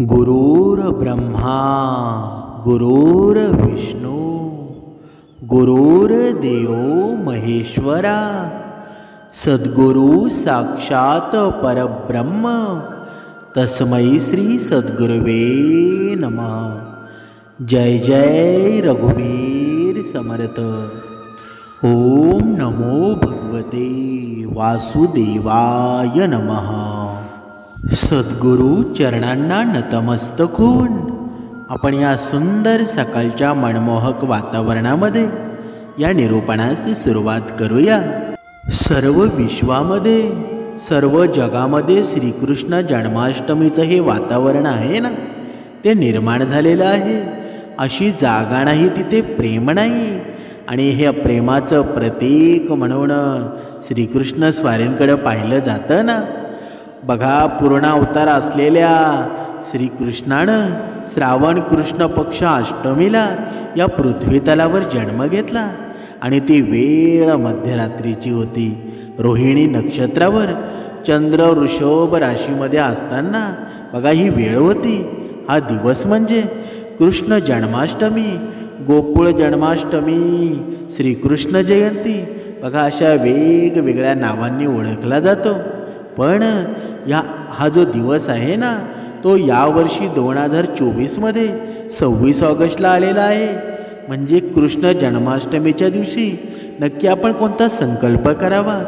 गुरुर्ब्रह्मा गुरुर्विष्णू गुरुर्देव महेश्वरा सद्गुरु साक्षात परब्रह्म तस्मै श्री सद्गुरवे नमः। जय जय रघुवीर समर्थ। ओम नमो भगवते वासुदेवाय नमः। सद्गुरू चरणांना नतमस्तक होऊन आपण या सुंदर सकाळच्या मनमोहक वातावरणामध्ये या निरूपणास सुरुवात करूया. सर्व विश्वामध्ये सर्व जगामध्ये श्रीकृष्ण जन्माष्टमीचं हे वातावरण आहे ना? ते निर्माण झालेलं आहे. अशी जागा नाही तिथे प्रेम नाही. आणि हे प्रेमाचं प्रतीक म्हणून श्रीकृष्ण स्वारींकडे पाहिलं जातं ना? बघा पूर्ण अवतार असलेल्या श्रीकृष्णानं श्रावण कृष्ण पक्ष अष्टमीला या पृथ्वीतलावर जन्म घेतला आणि ती वेळ मध्यरात्रीची होती. रोहिणी नक्षत्रावर चंद्र वृषभ राशीमध्ये असताना बघा ही वेळ होती. हा दिवस म्हणजे कृष्ण जन्माष्टमी गोकुळ जन्माष्टमी श्रीकृष्ण जयंती. बघा अशा वेगवेगळ्या नावांनी ओळखला जातो. पण या हा जो दिवस आहे ना तो यावर्षी दोन हजार चोवीसमध्ये सव्वीस ऑगस्टला आलेला आहे. म्हणजे कृष्ण जन्माष्टमीच्या दिवशी नक्की आपण कोणता संकल्प करावा?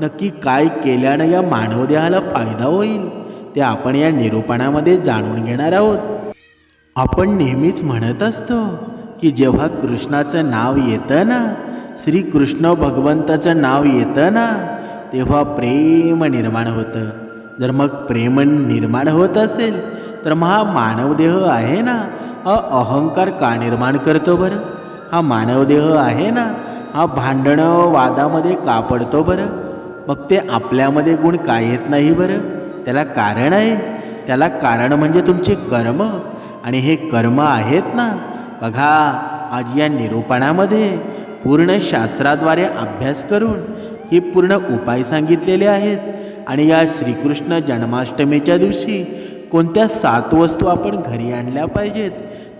नक्की काय केल्यानं या मानवदेहाला फायदा होईल? ते आपण या निरूपणामध्ये जाणून घेणार आहोत. आपण नेहमीच म्हणत असतो की जेव्हा कृष्णाचं नाव येतं ना श्रीकृष्ण भगवंताचं नाव येतं ना तेव्हा प्रेम निर्माण होतं. जर मग प्रेम निर्माण होत असेल तर मग हा मानवदेह आहे ना? हा अहंकार का निर्माण करतो बरं? हा मानवदेह आहे ना? हा भांडणं वादामध्ये का पडतो बरं? मग ते आपल्यामध्ये गुण का येत नाही बरं? त्याला कारण आहे. त्याला कारण म्हणजे तुमचे कर्म. आणि हे कर्म आहेत ना? बघा आज या निरूपणामध्ये पूर्ण शास्त्राद्वारे अभ्यास करून हे पूर्ण उपाय सांगितलेले आहेत. आणि या श्रीकृष्ण जन्माष्टमीच्या दिवशी कोणत्या सात वस्तू आपण घरी आणल्या पाहिजेत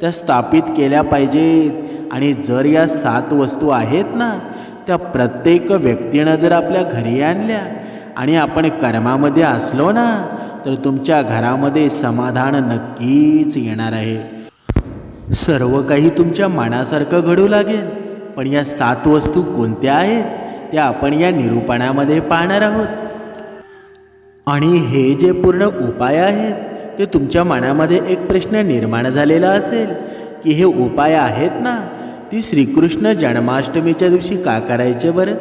त्या स्थापित केल्या पाहिजेत. आणि जर या सात वस्तू आहेत ना त्या प्रत्येक व्यक्तीनं जर आपल्या घरी आणल्या आणि आपण कर्मामध्ये असलो ना तर तुमच्या घरामध्ये समाधान नक्कीच येणार आहे. सर्व काही तुमच्या मनासारखं घडू लागेल. पण या सात वस्तू कोणत्या आहेत? त्या आपण या निरूपणामध्ये पाहणार आहोत. आणि हे जे पूर्ण उपाय आहेत ते तुमच्या मनामध्ये एक प्रश्न निर्माण झालेला असेल की हे उपाय आहेत ना ती श्रीकृष्ण जन्माष्टमीच्या दिवशी का करायचे बरं?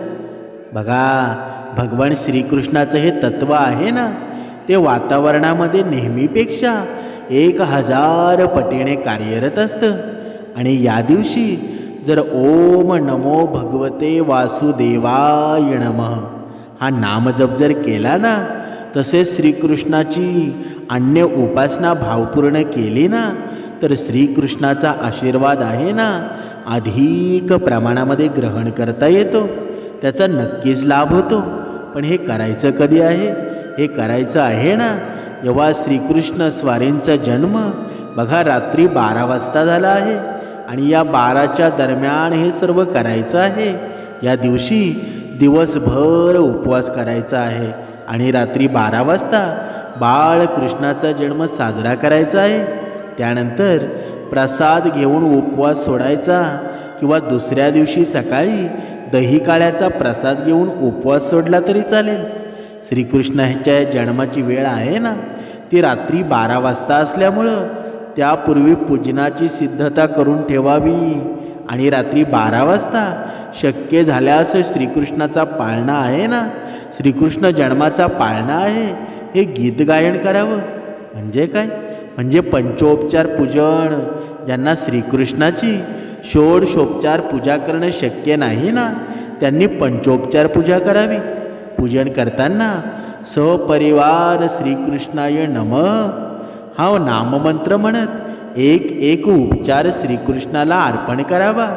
बघा भगवान श्रीकृष्णाचं हे तत्त्व आहे ना ते वातावरणामध्ये नेहमीपेक्षा एक हजार पटीने कार्यरत असतं. आणि या दिवशी जर ओम नमो भगवते वासुदेवाय नमः. हा नामजप जर केला ना तसेच श्रीकृष्णाची अन्य उपासना भावपूर्ण केली ना तर श्रीकृष्णाचा आशीर्वाद आहे ना अधिक प्रमाणामध्ये ग्रहण करता येतो. त्याचा नक्कीच लाभ होतो. पण हे करायचं कधी आहे? हे करायचं आहे ना जेव्हा श्रीकृष्ण स्वारींचा जन्म बघा रात्री बारा वाजता झाला आहे. आणि या बाराच्या दरम्यान हे सर्व करायचं आहे. या दिवशी दिवसभर उपवास करायचा आहे आणि रात्री बारा वाजता बाळकृष्णाचा जन्म साजरा करायचा आहे. त्यानंतर प्रसाद घेऊन उपवास सोडायचा किंवा दुसऱ्या दिवशी सकाळी दही काळ्याचा प्रसाद घेऊन उपवास सोडला तरी चालेल. श्रीकृष्णाच्या जन्माची वेळ आहे ना? ती रात्री बारा वाजता असल्यामुळं त्यापूर्वी पूजनाची सिद्धता करून ठेवावी. आणि रात्री बारा वाजता शक्य झाल्यास श्रीकृष्णाचा पाळणा आहे ना? श्रीकृष्ण जन्माचा पाळणा आहे. हे गीत गायन करावं. म्हणजे काय? म्हणजे पंचोपचार पूजन. ज्यांना श्रीकृष्णाची षोडशोपचार पूजा करणं शक्य नाही ना त्यांनी पंचोपचार पूजा करावी. पूजन करताना सपरिवार श्रीकृष्णाय नमः. हा नाममंत्र म्हणत एक एक उपचार श्रीकृष्णाला अर्पण करावा.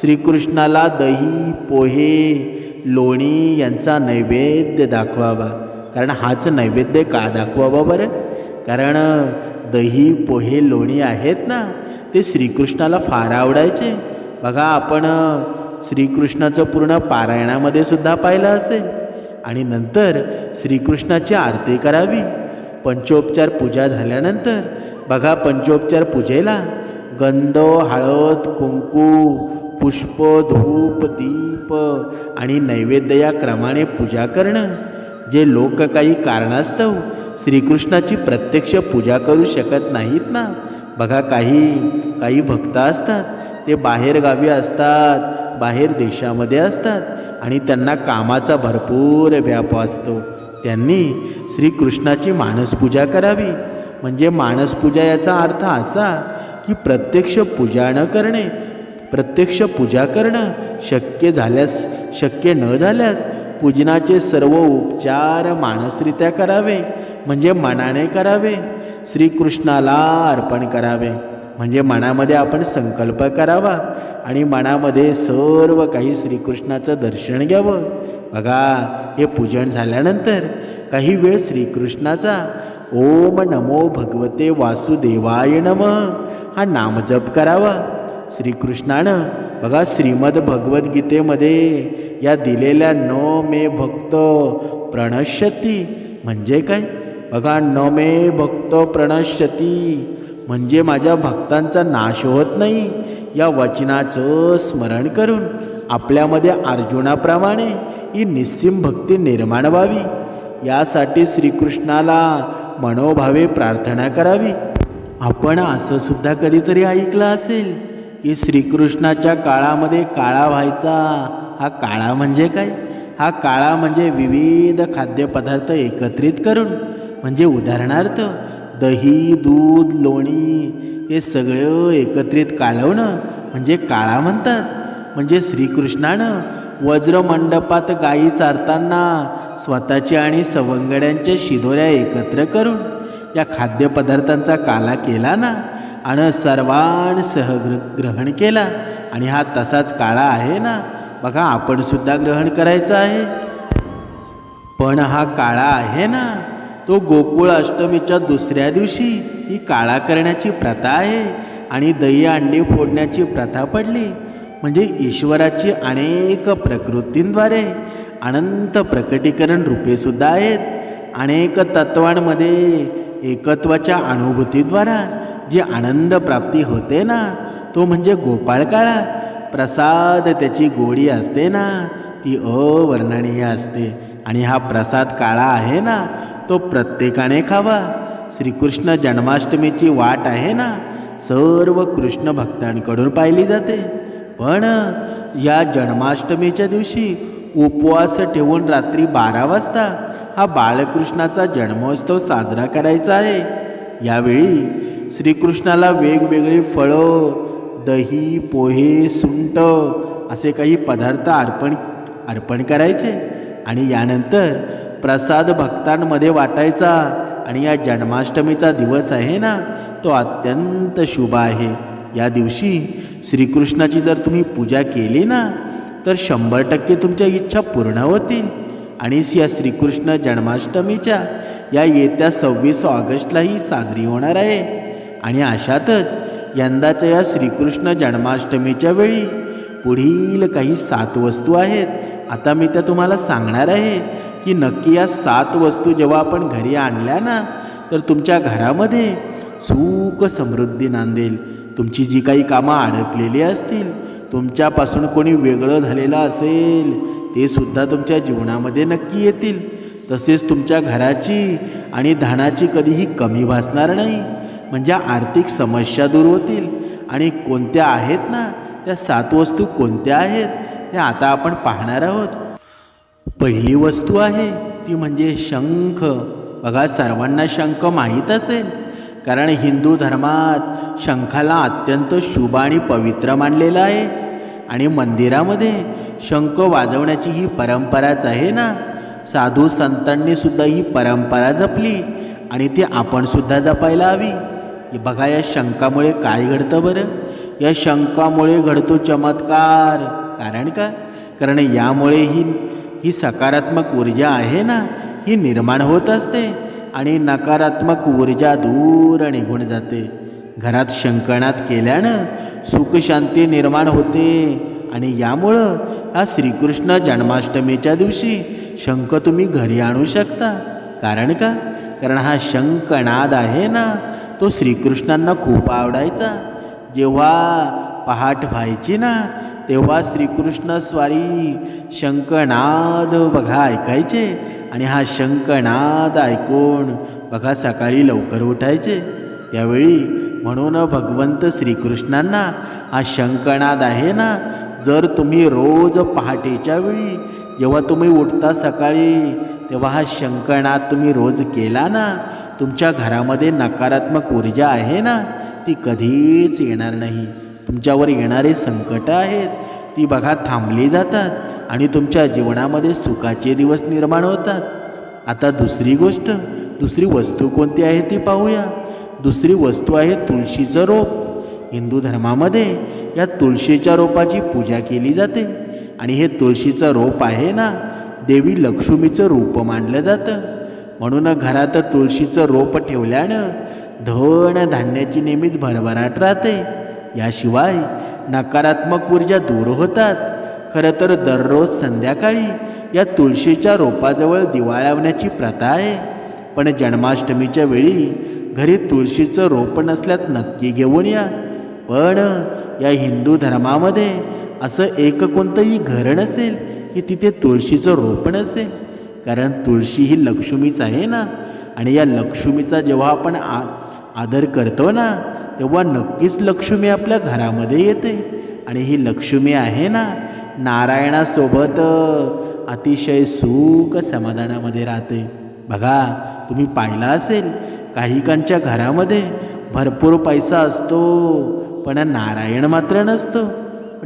श्रीकृष्णाला दही पोहे लोणी यांचा नैवेद्य दाखवावा. कारण हाच नैवेद्य का दाखवावा बरं? कारण दही पोहे लोणी आहेत ना ते श्रीकृष्णाला फार आवडायचे. बघा आपण श्रीकृष्णाचं पूर्ण पारायणामध्ये सुद्धा पाहिलं असेल. आणि नंतर श्रीकृष्णाची आरती करावी. पंचोपचार पूजा झाल्यानंतर बघा पंचोपचार पूजेला गंध हळद कुंकू पुष्प धूप दीप आणि नैवेद्य या क्रमाने पूजा करणं. जे लोक काही कारणास्तव श्रीकृष्णाची प्रत्यक्ष पूजा करू शकत नाहीत ना? बघा काही काही भक्त असतात ते बाहेरगावी असतात बाहेर देशामध्ये असतात आणि त्यांना कामाचा भरपूर व्याप असतो. त्यांनी श्रीकृष्णाची मानसपूजा करावी. म्हणजे मानसपूजा याचा अर्थ असा की प्रत्यक्ष पूजा न करणे प्रत्यक्ष पूजा करणं शक्य झाल्यास शक्य न झाल्यास पूजनाचे सर्व उपचार मानसरित्या करावे म्हणजे मनाने करावे श्रीकृष्णाला अर्पण करावे. म्हणजे मनामध्ये आपण संकल्प करावा आणि मनामध्ये सर्व काही श्रीकृष्णाचं दर्शन घ्यावं. बघा हे पूजन झाल्यानंतर काही वेळ श्रीकृष्णाचा ओम नमो भगवते वासुदेवाय नम हा नामजप करावा. श्रीकृष्णानं बघा श्रीमद भगवद्गीतेमध्ये या दिलेल्या न मे भक्त प्रणश्यती. म्हणजे काय? बघा न मे भक्त प्रणश्यती म्हणजे माझ्या भक्तांचा नाश होत नाही. या वचनाचं स्मरण करून आपल्यामध्ये अर्जुनाप्रमाणे ही निस्सीम भक्ती निर्माण व्हावी. यासाठी श्रीकृष्णाला मनोभावे प्रार्थना करावी. आपण असं सुद्धा कधीतरी ऐकलं असेल की श्रीकृष्णाच्या काळामध्ये काळा व्हायचा हा काळा म्हणजे काय? हा काळा म्हणजे विविध खाद्यपदार्थ एकत्रित करून म्हणजे उदाहरणार्थ दही दूध लोणी हे सगळं एकत्रित कालवणं म्हणजे काळा म्हणतात. म्हणजे श्रीकृष्णानं वज्रमंडपात गायी चारताना स्वतःच्या आणि सवंगड्यांच्या शिदोऱ्या एकत्र करून या खाद्यपदार्थांचा काला केला ना? आणि सर्वांसह ग्र ग्रहण केला. आणि हा तसाच काळा आहे ना? बघा आपणसुद्धा ग्रहण करायचं आहे. पण हा काळा आहे ना? तो गोकुळ अष्टमीच्या दुसऱ्या दिवशी ही काळा करण्याची प्रथा आहे. आणि दही अंडी फोडण्याची प्रथा पडली. म्हणजे ईश्वराची अनेक प्रकृतींद्वारे अनंत प्रकटीकरण रूपेसुद्धा आहेत. अनेक तत्वांमध्ये एकत्वाच्या अनुभूतीद्वारा जी आनंद प्राप्ती होते ना तो म्हणजे गोपाळ काळा प्रसाद त्याची गोडी असते ना ती अवर्णनीय असते. आणि हा प्रसाद काळा आहे ना तो प्रत्येकाने खावा. श्रीकृष्ण जन्माष्टमीची वाट आहे ना सर्व कृष्ण भक्तांकडून पाहिली जाते. पण या जन्माष्टमीच्या दिवशी उपवास ठेवून रात्री बारा वाजता हा बाळकृष्णाचा जन्मोत्सव साजरा करायचा आहे. यावेळी श्रीकृष्णाला वेगवेगळी फळं दही पोहे सुंट असे काही पदार्थ अर्पण अर्पण करायचे आणि यानंतर प्रसाद भक्तांमध्ये वाटायचा आणि या जन्माष्टमीचा दिवस आहे ना तो अत्यंत शुभ आहे. या दिवशी श्रीकृष्णाची जर तुम्ही पूजा केली ना तर शंभर टक्के तुमच्या इच्छा पूर्ण होतील. आणि या श्रीकृष्ण जन्माष्टमीच्या या येत्या सव्वीस ऑगस्टलाही साजरी होणार आहे. आणि अशातच यंदाच्या या श्रीकृष्ण जन्माष्टमीच्या वेळी पुढील काही सात वस्तू आहेत. आता मी त्या तुम्हाला सांगणार आहे की नक्की या सात वस्तू जेव्हा आपण घरी आणल्या ना तर तुमच्या घरामध्ये सुख समृद्धी नांदेल. तुमची जी काही कामं अडकलेली असतील तुमच्यापासून कोणी वेगळं झालेलं असेल ते सुद्धा तुमच्या जीवनामध्ये नक्की येतील. तसेच तुमच्या घराची आणि धानाची कधीही कमी भासणार नाही. म्हणजे आर्थिक समस्या दूर होतील. आणि कोणत्या आहेत ना त्या सात वस्तू कोणत्या आहेत त्या आता आपण पाहणार आहोत. पहिली वस्तू आहे ती म्हणजे शंख. बघा सर्वांना शंख माहीत असेल. कारण हिंदू धर्मात शंखाला अत्यंत शुभ आणि पवित्र मानलेलं आहे. आणि मंदिरामध्ये शंख वाजवण्याची ही परंपराच आहे ना? साधू संतांनी सुद्धा ही परंपरा जपली आणि ती आपणसुद्धा जपायला हवी. बघा या शंकामुळे काय घडतं बरं? या शंकामुळे घडतो चमत्कार. कारण का? कारण यामुळे ही ही सकारात्मक ऊर्जा आहे ना? ही निर्माण होत असते. आणि नकारात्मक ऊर्जा दूर निघून जाते. घरात शंकणात केल्यानं सुखशांती निर्माण होते आणि यामुळं हा श्रीकृष्ण जन्माष्टमीच्या दिवशी शंख तुम्ही घरी आणू शकता. कारण का? कारण हा शंकनाद आहे ना तो श्रीकृष्णांना खूप आवडायचा. जेव्हा पहाट व्हायची ना तेव्हा श्रीकृष्ण स्वारी शंकनाद बघा ऐकायचे. आणि हा शंकनाद ऐकून बघा सकाळी लवकर उठायचे. त्यावेळी म्हणून भगवंत श्रीकृष्णांना हा शंकनाद आहे ना जर तुम्ही रोज पहाटेच्या वेळी जेव्हा तुम्ही उठता सकाळी तेव्हा हा शंकनाद तुम्ही रोज केला ना तुमच्या घरामध्ये नकारात्मक ऊर्जा आहे ना ती कधीच येणार नाही. तुमच्यावर येणारे संकट आहेत ती बघा थांबली जातात. आणि तुमच्या जीवनामध्ये सुखाचे दिवस निर्माण होतात. आता दुसरी गोष्ट दुसरी वस्तू कोणती आहे ती पाहूया. दुसरी वस्तू आहे तुळशीचं रोप. हिंदू धर्मामध्ये या तुळशीच्या रोपाची पूजा केली जाते. आणि हे तुळशीचं रोप आहे ना देवी लक्ष्मीचं रूप मानलं जातं. म्हणून घरात तुळशीचं रोप ठेवल्यानं धन धान्याची नेहमीच भरभराट राहते. याशिवाय नकारात्मक ऊर्जा दूर होतात. खरं तर दररोज संध्याकाळी या तुळशीच्या रोपाजवळ दिवा लावण्याची प्रथा आहे. पण जन्माष्टमीच्या वेळी घरी तुळशीचं रोप नसल्यात नक्की घेऊन या. पण या हिंदू धर्मामध्ये असं एक कोणतंही घर नसेल की तिथे तुळशीचं रोप नसेल. कारण तुळशी ही लक्ष्मीच आहे ना. आणि या लक्ष्मीचा जेव्हा आपण आ आदर करतो ना तेव्हा नक्कीच लक्ष्मी आपल्या घरामध्ये येते. आणि ही लक्ष्मी आहे ना नारायणासोबत अतिशय सुख समाधानामध्ये राहते. बघा तुम्ही पाहिला असेल काहीकांच्या घरामध्ये भरपूर पैसा असतो पण नारायण मात्र नसतो.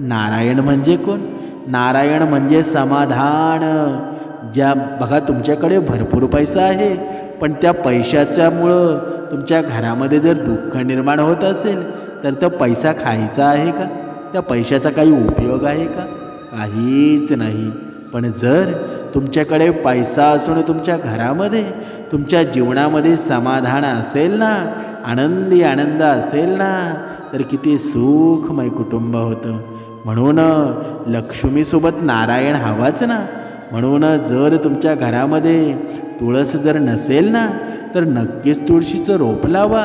नारायण म्हणजे कोण? नारायण म्हणजे समाधान. ज्या बघा तुमच्याकडे भरपूर पैसा आहे पण त्या पैशाच्यामुळं तुमच्या घरामध्ये जर दुःख निर्माण होत असेल तर तो पैसा खायचा आहे का? त्या पैशाचा काही उपयोग आहे का? काहीच नाही. पण जर तुमच्याकडे पैसा असून तुमच्या घरामध्ये तुमच्या जीवनामध्ये समाधान असेल ना आनंदी आनंद असेल ना तर किती सुखमय कुटुंब होतं. म्हणून लक्ष्मीसोबत नारायण हवाच ना. म्हणून जर तुमच्या घरामध्ये तुळस जर नसेल ना तर नक्कीच तुळशीचं रोप लावा.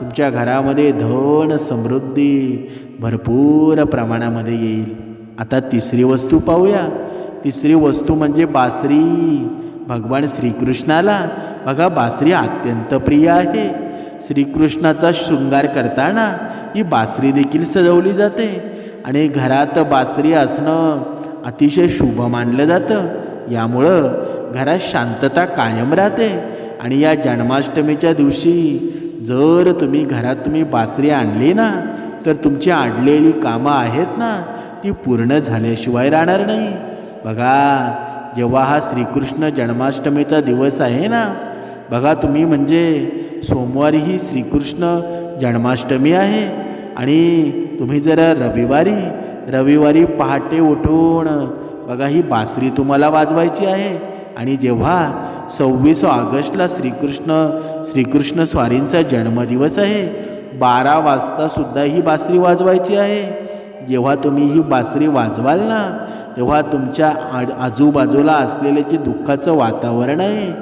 तुमच्या घरामध्ये धन समृद्धी भरपूर प्रमाणामध्ये येईल. आता तिसरी वस्तू पाहूया. तिसरी वस्तू म्हणजे बासरी. भगवान श्रीकृष्णाला बघा बासरी अत्यंत प्रिय आहे. श्रीकृष्णाचा शृंगार करताना ही बासरी देखील सजवली जाते. आणि घरात बासरी असणं अतिशय शुभ मानलं जातं. यामुळं घरात शांतता कायम राहते. आणि या जन्माष्टमीच्या दिवशी जर तुम्ही घरात तुम्ही बासरी आणली ना तर तुमची आणलेली कामं आहेत ना ती पूर्ण झाल्याशिवाय राहणार नाही. बघा जेव्हा हा श्रीकृष्ण जन्माष्टमीचा दिवस आहे ना बघा तुम्ही म्हणजे सोमवारी ही श्रीकृष्ण जन्माष्टमी आहे आणि तुम्ही जरा रविवारी रविवारी पहाटे उठून बघा ही बासरी तुम्हाला वाजवायची आहे आणि जेव्हा सव्वीस ऑगस्टला श्रीकृष्ण श्रीकृष्ण स्वारींचा जन्मदिवस आहे बारा वाजतासुद्धा ही बासरी वाजवायची आहे. जेव्हा तुम्ही ही बासरी वाजवाल ना तेव्हा तुमच्या आड आजूबाजूला असलेले जे दुःखाचं वातावरण आहे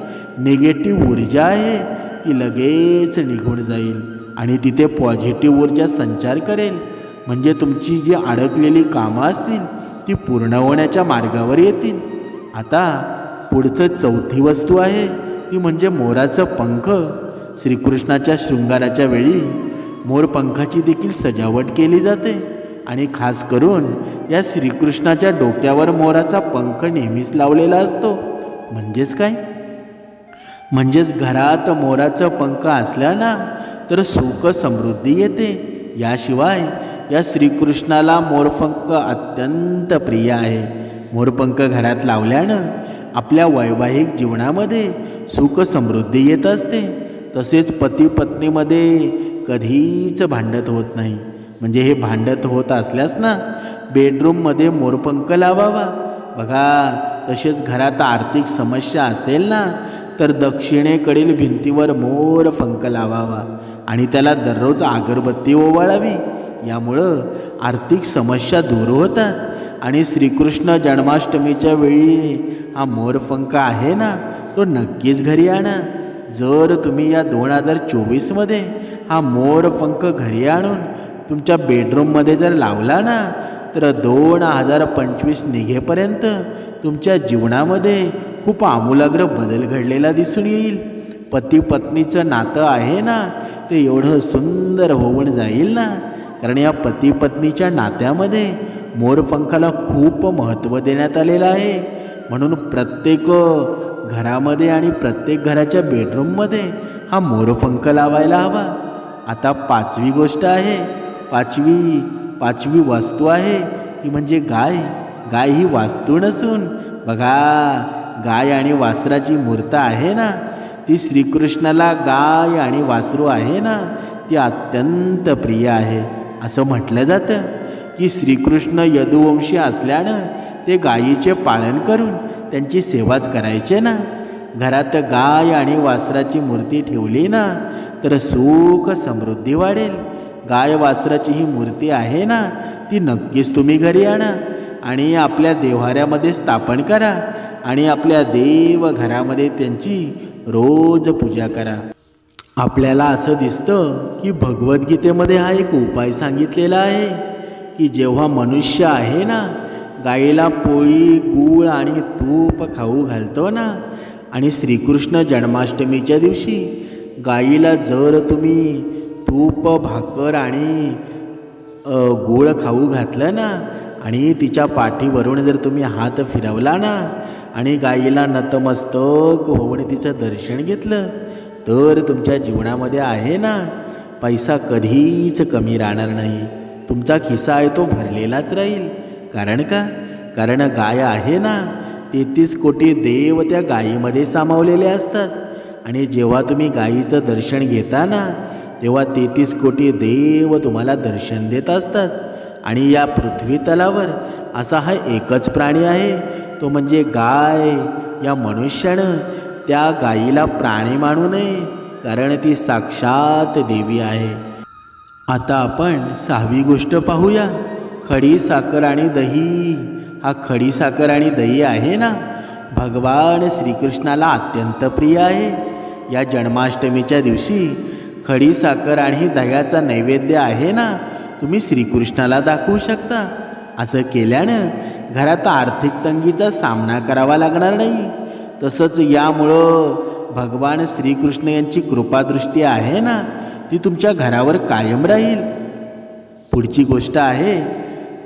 निगेटिव्ह ऊर्जा आहे ती लगेच निघून जाईल आणि तिथे पॉझिटिव्ह ऊर्जा संचार करेल. म्हणजे तुमची जी अडकलेली कामं असतील ती पूर्ण होण्याच्या मार्गावर येतील. आता पुढचं चौथी वस्तू आहे ती म्हणजे मोराचं पंख. श्रीकृष्णाच्या शृंगाराच्या वेळी मोरपंखाची देखील सजावट केली जाते. आणि खास करून या श्रीकृष्णाच्या डोक्यावर मोराचा पंख नेहमीच लावलेला असतो. म्हणजेच काय? म्हणजेच घरात मोराचं पंख असल्या ना तर सुख समृद्धी येते. याशिवाय या श्रीकृष्णाला मोरपंख अत्यंत प्रिय आहे. मोरपंख घरात लावल्यानं आपल्या वैवाहिक जीवनामध्ये सुख समृद्धी येत असते. तसेच पती पत्नीमध्ये कधीच भांडत होत नाही. म्हणजे हे भांडत होत असल्यास ना बेडरूममध्ये मोरपंख लावावा. बघा तसेच घरात आर्थिक समस्या असेल ना तर दक्षिणेकडील भिंतीवर मोर पंख लावावा आणि त्याला दररोज अगरबत्ती ओवाळावी. यामुळं आर्थिक समस्या दूर होतात. आणि श्रीकृष्ण जन्माष्टमीच्या वेळी हा मोरपंख आहे ना तो नक्कीच घरी आणा. जर तुम्ही या दोन हजार चोवीसमध्ये हा मोरपंख घरी आणून तुमच्या बेडरूममध्ये जर लावला ना तर दोन हजार पंचवीस निघेपर्यंत तुमच्या जीवनामध्ये खूप आमूलाग्र बदल घडलेला दिसून येईल. पती पत्नीचं नातं आहे ना ते एवढं सुंदर होऊन जाईल ना. कारण या पती पत्नीच्या नात्यामध्ये मोरपंखाला खूप महत्त्व देण्यात आलेलं आहे. म्हणून प्रत्येक घरामध्ये आणि प्रत्येक घराच्या बेडरूममध्ये हा मोरपंख लावायला हवा. आता पाचवी गोष्ट आहे पाचवी पाचवी वास्तू आहे. ती म्हणजे गाय. गाय ही वास्तू नसून बघा गाय आणि वासराची मूर्त आहे ना? ती श्रीकृष्णाला गाय आणि वासरू आहे ना? ती अत्यंत प्रिय आहे. असं म्हटलं जातं की श्रीकृष्ण यदुवंशी असल्यानं ते गायीचे पालन करून त्यांची सेवाच करायचे ना? घरात गाय आणि वासराची मूर्ती ठेवली ना तर सुख समृद्धी वाढेल. गाय वासराची ही मूर्ती आहे ना ती नक्कीच तुम्ही घरी आणा. आणि आपल्या देव्हाऱ्यामध्ये स्थापन करा आणि आपल्या देव घरामध्ये त्यांची रोज पूजा करा. आपल्याला असं दिसतं की भगवद्गीतेमध्ये हा एक उपाय सांगितलेला आहे की जेव्हा मनुष्य आहे ना गाईला पोळी गूळ आणि तूप खाऊ घालतो ना आणि श्रीकृष्ण जन्माष्टमीच्या दिवशी गाईला जर तुम्ही तूप भाकर आणि गोळ गूळ खाऊ घातलं ना आणि तिच्या पाठीवरून जर तुम्ही हात फिरवला ना आणि गाईला नतमस्तक होऊन तिचं दर्शन घेतलं तर तुमच्या जीवनामध्ये आहे ना पैसा कधीच कमी राहणार नाही. तुमचा खिसा आहे तो भरलेलाच राहील. कारण का? कारण गाय आहे ना तेहतीस कोटी देव त्या गायीमध्ये सामावलेले असतात. आणि जेव्हा तुम्ही गायीचं दर्शन घेता ना तेव्हा तेहतीस कोटी देव तुम्हाला दर्शन देत असतात. आणि या पृथ्वी तलावर असा हा एकच प्राणी आहे. तो म्हणजे गाय. या मनुष्यानं त्या गायीला प्राणी मानू नये कारण ती साक्षात देवी आहे. आता आपण सहावी गोष्ट पाहूया. खडी साखर आणि दही. हा खडी साखर आणि दही आहे ना? भगवान श्रीकृष्णाला अत्यंत प्रिय आहे. या जन्माष्टमीच्या दिवशी खडी साखर आणि दह्याचा नैवेद्य आहे ना? तुम्ही श्रीकृष्णाला दाखवू शकता. असं केल्यानं घरात आर्थिक तंगीचा सामना करावा लागणार नाही. तसंच यामुळं भगवान श्रीकृष्ण यांची कृपादृष्टी आहे ना? ती तुमच्या घरावर कायम राहील. पुढची गोष्ट आहे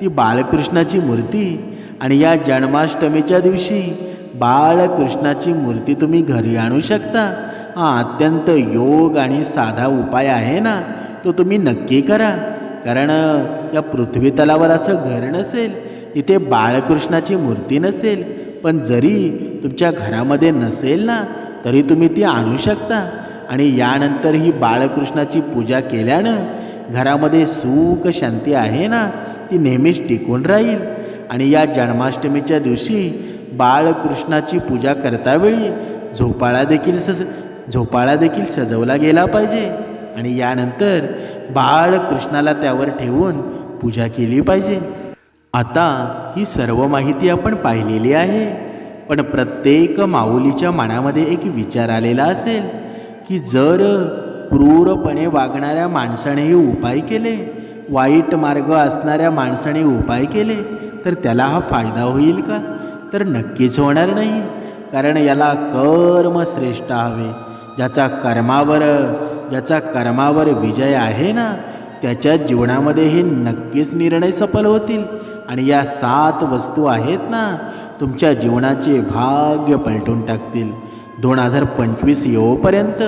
ती बाळकृष्णाची मूर्ती आणि या जन्माष्टमीच्या दिवशी बाळकृष्णाची मूर्ती तुम्ही घरी आणू शकता. हा अत्यंत योग आणि साधा उपाय आहे ना तो तुम्ही नक्की करा. कारण या पृथ्वी तलावर असं घर नसेल तिथे बाळकृष्णाची मूर्ती नसेल पण जरी तुमच्या घरामध्ये नसेल ना तरी तुम्ही ती आणू शकता. आणि यानंतर ही बाळकृष्णाची पूजा केल्यानं घरामध्ये सुख शांती आहे ना ती नेहमीच टिकून राहील. आणि या जन्माष्टमीच्या दिवशी बाळकृष्णाची पूजा करतावेळी झोपाळा देखील स झोपाळा देखील सजवला गेला पाहिजे. आणि यानंतर बाळ कृष्णाला त्यावर ठेवून पूजा केली पाहिजे. आता ही सर्व माहिती आपण पाहिलेली आहे. पण प्रत्येक माऊलीच्या मनामध्ये एक विचार आलेला असेल की जर क्रूरपणे वागणाऱ्या माणसाने हे उपाय केले वाईट मार्ग असणाऱ्या माणसाने उपाय केले तर त्याला हा फायदा होईल का? तर नक्कीच होणार नाही. कारण याला कर्म श्रेष्ठ हवे. ज्याचा कर्मावर ज्याचा कर्मावर विजय आहे ना त्याच्या जीवनामध्ये हे नक्कीच निर्णय सफल होतील. आणि या सात वस्तू आहेत ना तुमच्या जीवनाचे भाग्य पलटून टाकतील. दोन हजार पंचवीस येऊपर्यंत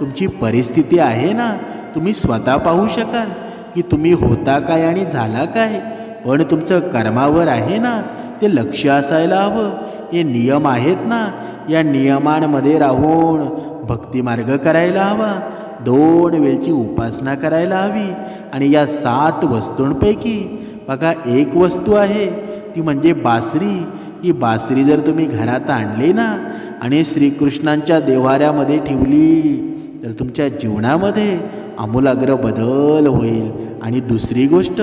तुमची परिस्थिती आहे ना तुम्ही स्वतः पाहू शकाल की तुम्ही होता काय आणि झाला काय. पण तुमचं कर्मावर आहे ना ते लक्ष असायला हवं. हे नियम आहेत ना या नियमांमध्ये राहून भक्तिमार्ग करायला हवा. दोन वेळची उपासना करायला हवी. आणि या सात वस्तूंपैकी बघा एक वस्तू आहे. ती म्हणजे बासरी. ही बासरी जर तुम्ही घरात आणली ना आणि श्रीकृष्णांच्या देवाऱ्यामध्ये ठेवली तर तुमच्या जीवनामध्ये आमूलाग्र बदल होईल. आणि दुसरी गोष्ट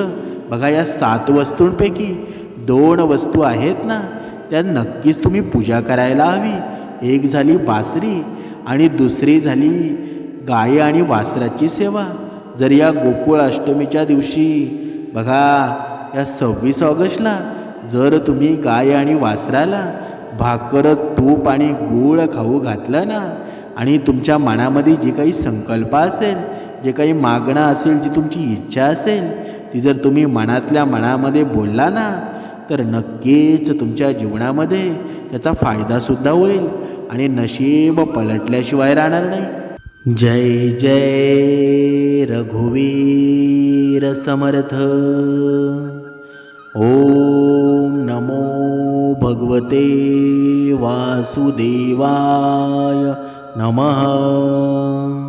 बघा या सात वस्तूंपैकी दोन वस्तू आहेत ना त्या नक्कीच तुम्ही पूजा करायला हवी. एक झाली बासरी आणि दुसरी झाली गाय आणि वासराची सेवा. जर या गोकुळ अष्टमीच्या दिवशी बघा या सव्वीस ऑगस्टला जर तुम्ही गाय आणि वासराला भाकर तूप आणि गूळ खाऊ घातलं ना आणि तुमच्या मनामध्ये जी काही संकल्प असेल जे काही मागणं असेल जी तुमची इच्छा असेल ती जर तुम्ही मनातल्या मनामध्ये बोलला ना तर नक्कीच तुमच्या जीवनामध्ये त्याचा फायदासुद्धा होईल. आणि नशीब पलटल्याशिवाय राहणार नाही. जय जय रघुवीर समर्थ. ओम नमो भगवते वासुदेवाय नमः.